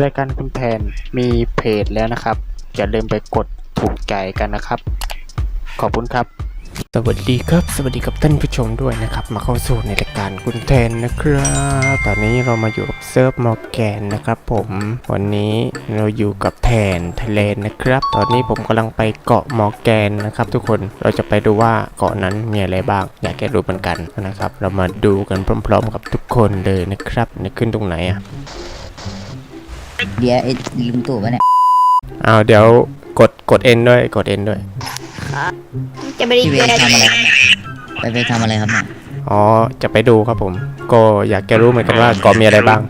รายการคุณแทนมีเพจแล้วนะครับ อย่าลืมไปกดถูกใจกันนะครับ ขอบคุณครับ สวัสดีครับ สวัสดีกับท่านผู้ชมด้วยนะครับ มาเข้าสู่ในรายการคุณแทนนะครับ ตอนนี้เรามาอยู่กับเซิร์ฟมอร์แกนนะครับ ผม วันนี้เราอยู่กับแทนทะเลนะครับ ตอนนี้ผมกำลังไปเกาะมอร์แกนนะครับ ทุกคน เราจะไปดูว่าเกาะนั้นมีอะไรบ้าง อยากแกรู้เหมือนกันนะครับ เรามาดูกันพร้อม ๆ กับทุกคนเลยนะครับนี่ขึ้นตรงไหนอะ เดี๋ยวไอ้ลุงตู่ปะเนี่ยอ้าวเดี๋ยวกดกดเอ็นด้วยกดเอ็นด้วย จะไปรีพี่เวเกททำอะไรครับเนี่ยไปไปทำอะไรครับเนี่ยอ๋อ จะไปดูครับผม ก็อยากจะรู้เหมือนกันว่าเกาะมีอะไรบ้าง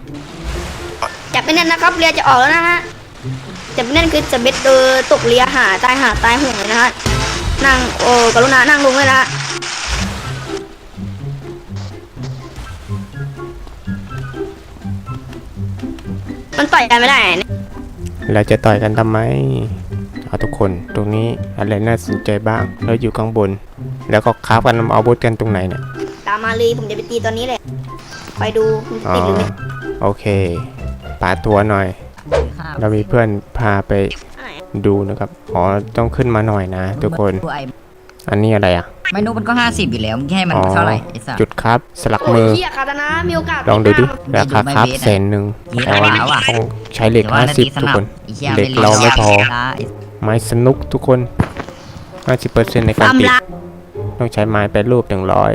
จับไปนั่นนะครับ เรือจะออกแล้วนะฮะ จับไปนั่นคือจะเบ็ดเดอตกเรือหาตายหาตายห่วงเลยนะฮะ นั่งโอ้กรุณานั่งลงเลยนะฮะ มันต่อยกันไม่ได้เนี่ยเราจะต่อยกันทำไมเอาทุกคนตรงนี้อะไรน่าสนใจบ้าง เราอยู่ข้างบน แล้วก็คราฟกันเอาอาวุธกันตรงไหนเนี่ยตามมาเลยผมจะไปตีตอนนี้เลยไปดูมันจะอ๋อติดหรือไม่โอเคปาตัวหน่อย เรามีเพื่อนพาไปอะไรอะดูนะครับอ๋อต้องขึ้นมาหน่อยนะ ทุกคนดูไอ้อันนี้อะไรอะ เมนูมันก็ห้าสิบอยู่แล้วมึงให้มันอ๋อเท่าไหร่ไอ้สัส จุดครับ สลักโอ้มืยอเฮียคาตานะมีโอกาสลองดูดิไม่ราดูคาไม่ครับเบสอะแสนหนึ่งเหี้ยแต่ว่าหนาวอะ ต้องใช้เหล็กแต่ว่าห้านาสิบทีสทุกนับคนไอ้เหี้ยเด็กเราไม่พอไอ้ไม้สนุกทุกคน 50%ในการความติดรักต้องใช้ไม้เป็นรูปหนึ่งร้อย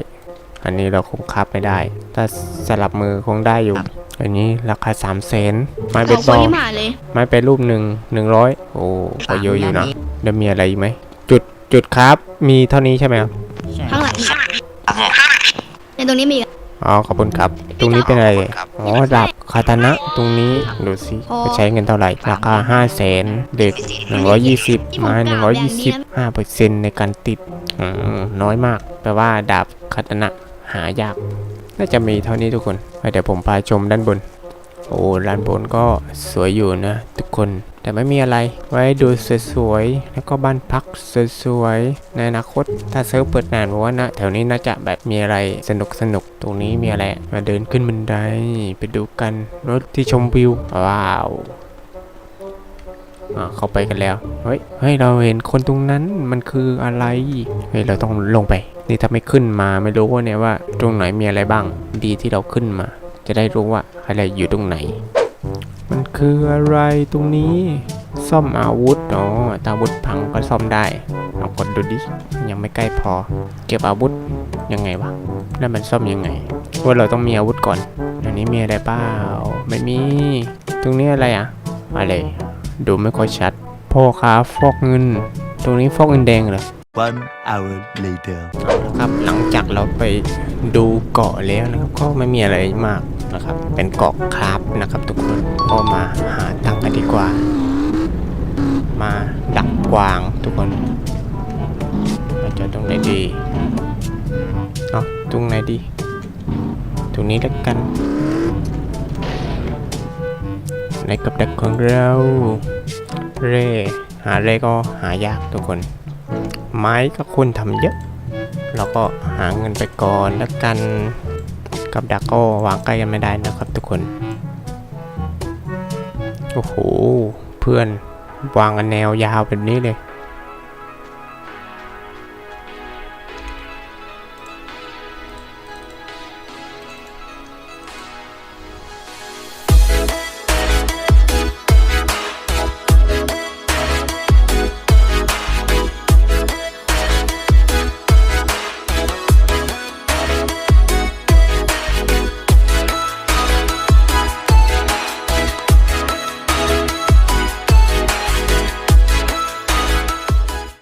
อันนี้เราคงคับไม่ได้ ถ้าสลับมือคงได้อยู่ อันนี้ราคา3ามแสนไม้ขเป็อนงคตนอที่มาเลย ไม้เป็นรูปหนึ่งหนึ่งร้อยโอ้ก็เยอะอยู่นะเดี๋ยวมีอะไรอีกไหม จุดจุดครับ มีเท่านี้ใช่ไหมครับใช่ข้างหลัง ในตรงนี้มีอีก อ๋อขอบคุณครับ ตรงนี้เป็นอะไร อ๋อดาบคาตานะตรงนี้ดูสิจะใช้เงินเท่าไหร่ ราคา5 0 0แสนเด็ก 120 ไม้120 5%ในการติดอืมน้อยมาก แปลว่าดาบคาตานะหายาก น่าจะมีเท่านี้ทุกคน เดี๋ยวผมพาชมด้านบน โอ้ด้านบนก็สวยอยู่นะ ทุกคนแต่ไม่มีอะไรไว้ดูสวยๆ แล้วก็บ้านพักสวยๆ ในอนาคตถ้าเซิร์ฟเปิดนานผมว่านะแถวนี้น่าจะแบบมีอะไรสนุกสนุกๆตรงนี้มีอะไร มาเดินขึ้นบันไดไปดูกันรถที่ชมวิว ว้าวอ่าเข้าไปกันแล้ว เฮ้ย เฮ้ย เราเห็นคนตรงนั้นมันคืออะไร เฮ้ย เราต้องลงไป นี่ถ้าไม่ขึ้นมาไม่รู้ว่าเนี่ยว่า ตรงไหนมีอะไรบ้าง ดีที่เราขึ้นมา จะได้รู้ว่าอะไรอยู่ตรงไหน มันคืออะไรตรงนี้ ซ่อมอาวุธอ๋อถ้าอาวุธพังก็ซ่อมได้ลองกดดูดิ ยังไม่ใกล้พอ เก็บอาวุธยังไงวะ แล้วมันซ่อมยังไงว่าเราต้องมีอาวุธก่อนอันนี้มีอะไรเปล่า ไม่มี ตรงนี้อะไรอะอะไร ดูไม่ค่อยชัด พ่อค้าฟอกเงิน ตรงนี้ฟอกเงินแดงเหรอ One hour later. ครับหลังจากเราไปดูเกาะแล้วนะครับก็ไม่มีอะไรมาก นะครับ เป็นเกาะคราฟนะครับ ทุกคนก็มาหาตังกันดีกว่า มาดักกวางทุกคนเราจะตรงไหนดีเนาะตรงไหนดีตรงนี้แล้วกันในกับดักของเราเร่หาเร่ก็หายากทุกคน ไม้ก็คนทำเยอะเราก็หาเงินไปก่อนแล้วกัน กับดักก็วางใกล้กันไม่ได้นะครับทุกคน โอ้โห เพื่อนวางแนวยาวแบบนี้เลย